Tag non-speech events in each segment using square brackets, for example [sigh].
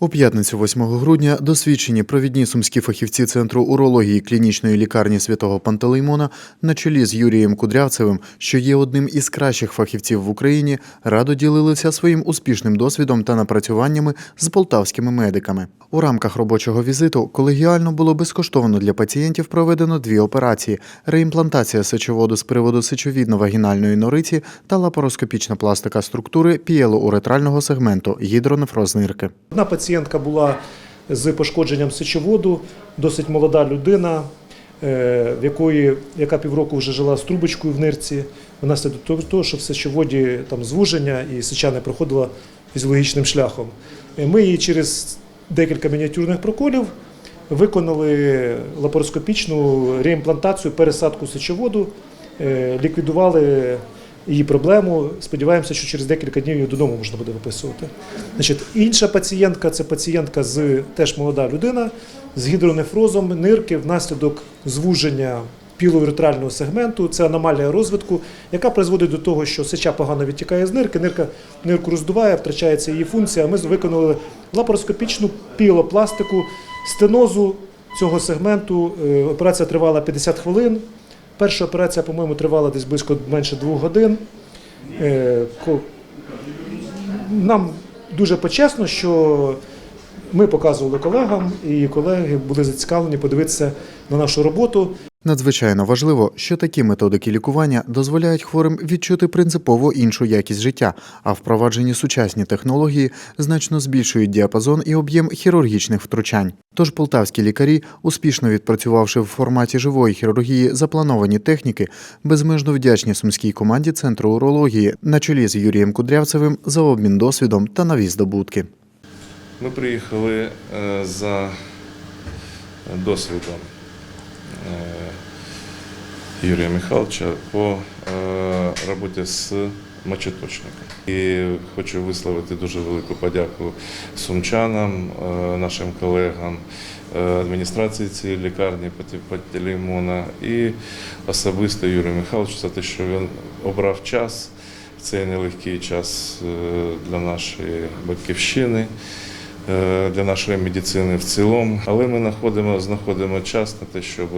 У п'ятницю 8 грудня досвідчені провідні сумські фахівці Центру урології клінічної лікарні святого Пантелеймона на чолі з Юрієм Кудрявцевим, що є одним із кращих фахівців в Україні, радо ділилися своїм успішним досвідом та напрацюваннями з полтавськими медиками. У рамках робочого візиту колегіально було безкоштовно для пацієнтів проведено дві операції: реімплантація сечоводу з приводу сечовідно-вагінальної нориці та лапароскопічна пластика структури пієлоуретрального сегменту гідронефроз нирки. Одна пацієнтка була з пошкодженням сечоводу, досить молода людина, е, в якої, яка півроку вже жила з трубочкою в нирці, внаслідок того, що в сечоводі там звуження і сеча не проходила фізіологічним шляхом. Е, Ми її через декілька мініатюрних проколів виконали лапароскопічну реімплантацію, пересадку сечоводу, е, ліквідували її проблему. Сподіваємося, що через декілька днів її додому можна буде виписувати. Значить, інша пацієнтка це пацієнтка з теж молода людина з гідронефрозом нирки внаслідок звуження пілоуретрального сегменту. Це аномалія розвитку, яка призводить до того, що сеча погано відтікає з нирки, нирка нирку роздуває, втрачається її функція. Ми виконали лапароскопічну пілопластику стенозу цього сегменту. Е, Операція тривала 50 хвилин. Перша операція, по-моєму, тривала десь близько менше двох годин. Е, Нам дуже почесно, що ми показували колегам, і колеги були зацікавлені подивитися на нашу роботу. Надзвичайно важливо, що такі методики лікування дозволяють хворим відчути принципово іншу якість життя, а впроваджені сучасні технології значно збільшують діапазон і об'єм хірургічних втручань. Тож полтавські лікарі, успішно відпрацювавши в форматі живої хірургії заплановані техніки, безмежно вдячні сумській команді Центру урології на чолі з Юрієм Кудрявцевим за обмін досвідом та нові здобутки. Ми приїхали е, за досвідом е, Юрія Михайловича по е, роботі з мочеточником. І хочу висловити дуже велику подяку сумчанам, е, нашим колегам, адміністрації цієї лікарні Пантелеймона і особисто Юрію Михайловичу за те, що він обрав час в цей нелегкий час для нашої батьківщини для нашої медицини в цілому. Але ми знаходимо, знаходимо час на те, щоб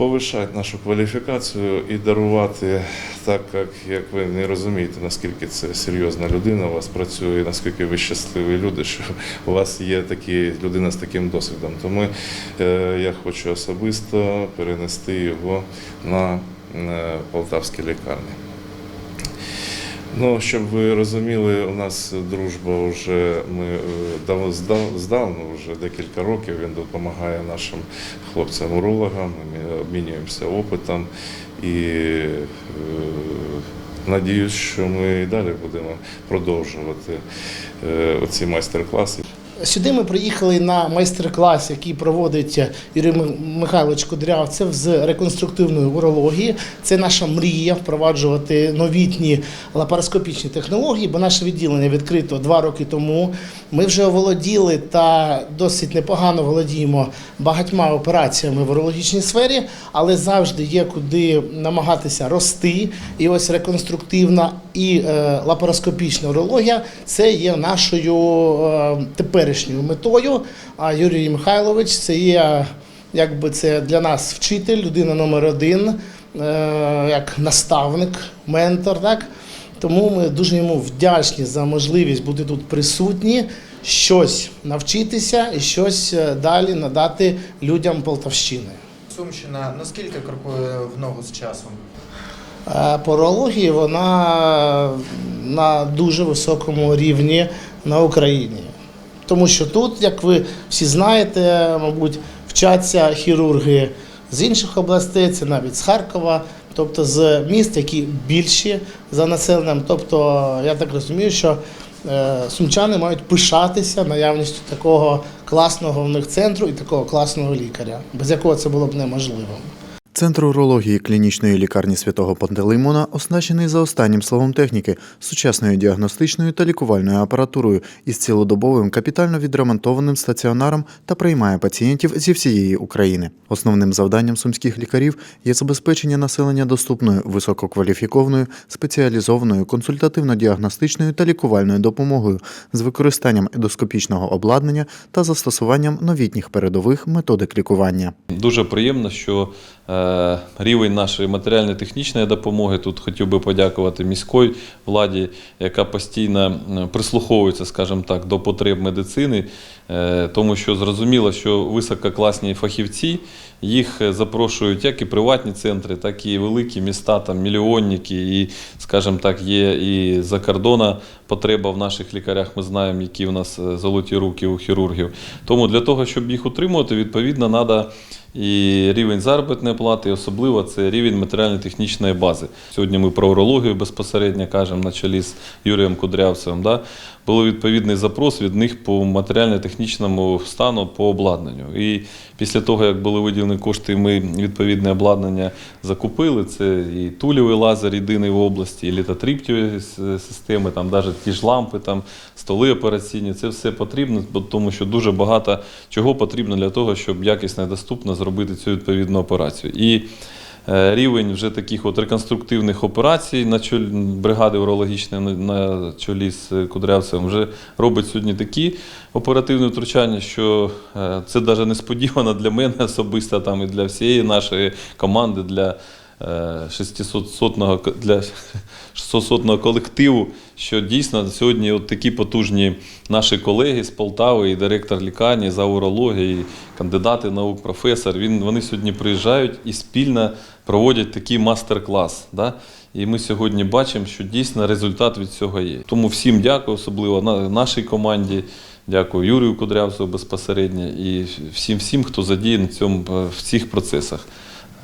повишати нашу кваліфікацію і дарувати так, як, як ви не розумієте, наскільки це серйозна людина у вас працює, наскільки ви щасливі люди, що у вас є такі людина з таким досвідом. Тому е, я хочу особисто перенести його на е, полтавські лікарні. Ну, щоб ви розуміли, у нас дружба вже ми е, дав- здав- вже декілька років. Він допомагає нашим хлопцям-урологам, ми обмінюємося опитом і е, надіюсь, що ми і далі будемо продовжувати е, оці майстер-класи. Сюди ми приїхали на майстер-клас, який проводить Юрій Ми- Михайлович Кудрявцев з реконструктивної урології. Це наша мрія впроваджувати новітні лапароскопічні технології, бо наше відділення відкрито два роки тому. Ми вже оволоділи та досить непогано володіємо багатьма операціями в урологічній сфері, але завжди є куди намагатися рости. І ось реконструктивна і е, лапароскопічна урологія це є нашою е, теперішньою метою. А Юрій Михайлович це є якби це для нас вчитель, людина номер один, е, як наставник, ментор. Так? Тому ми дуже йому вдячні за можливість бути тут присутні, щось навчитися і щось е, далі надати людям Полтавщини. Сумщина наскільки крокує в ногу з часом? Е, По урології вона на дуже високому рівні на Україні. Тому що тут, як ви всі знаєте, мабуть, вчаться хірурги з інших областей, це навіть з Харкова, тобто з міст, які більші за населенням. Тобто, я так розумію, що е, сумчани мають пишатися наявністю такого класного в них центру і такого класного лікаря, без якого це було б неможливо. Центр урології клінічної лікарні святого Пантелеймона оснащений за останнім словом техніки, сучасною діагностичною та лікувальною апаратурою із цілодобовим капітально відремонтованим стаціонаром та приймає пацієнтів зі всієї України. Основним завданням сумських лікарів є забезпечення населення доступною висококваліфікованою спеціалізованою консультативно-діагностичною та лікувальною допомогою з використанням ендоскопічного обладнання та застосуванням новітніх передових методик лікування. Дуже приємно, що рівень нашої матеріально-технічної допомоги. Тут хотів би подякувати міській владі, яка постійно прислуховується, скажімо так, до потреб медицини, е, тому що зрозуміло, що висококласні фахівці їх е, запрошують як і приватні центри, так і великі міста, там мільйонники, і, скажімо так, є і за кордона потреба в наших лікарях. Ми знаємо, які в нас е, золоті руки у хірургів. Тому для того, щоб їх утримувати, відповідно, треба і рівень заробітної плати, і особливо це рівень матеріально-технічної бази. Сьогодні ми про урологію безпосередньо кажемо на чолі з Юрієм Кудрявцевим. Да? Було відповідний запрос від них по матеріально-технічному стану по обладнанню. І після того, як були виділені кошти, ми відповідне обладнання закупили. Це і тулівий лазер єдиний в області, і літотріптіві системи, там навіть ті ж лампи, там, столи операційні. Це все потрібно, тому що дуже багато чого потрібно для того, щоб якісно і доступно зробити цю відповідну операцію. І рівень вже таких от реконструктивних операцій на чолі бригади урологічної на, чолі з Кудрявцем вже робить сьогодні такі оперативні втручання, що е, це навіть несподівано для мене [laughs] особисто там і для всієї нашої команди, для е, 600-сотного для [laughs] 600-сотного колективу, що дійсно сьогодні от такі потужні наші колеги з Полтави, і директор лікарні за урології, кандидати наук, професор. Він, вони сьогодні приїжджають і спільно проводять такий мастер-клас. Да? І ми сьогодні бачимо, що дійсно результат від цього є. Тому всім дякую, особливо на- нашій команді. Дякую Юрію Кудрявцеву безпосередньо і всім, всім, хто задіяний в, цьому, в цих процесах.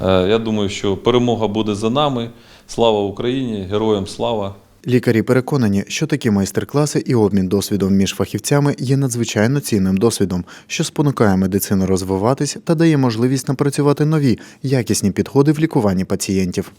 Е, Я думаю, що перемога буде за нами. Слава Україні! Героям слава! Лікарі переконані, що такі майстер-класи і обмін досвідом між фахівцями є надзвичайно цінним досвідом, що спонукає медицину розвиватись та дає можливість напрацювати нові якісні підходи в лікуванні пацієнтів.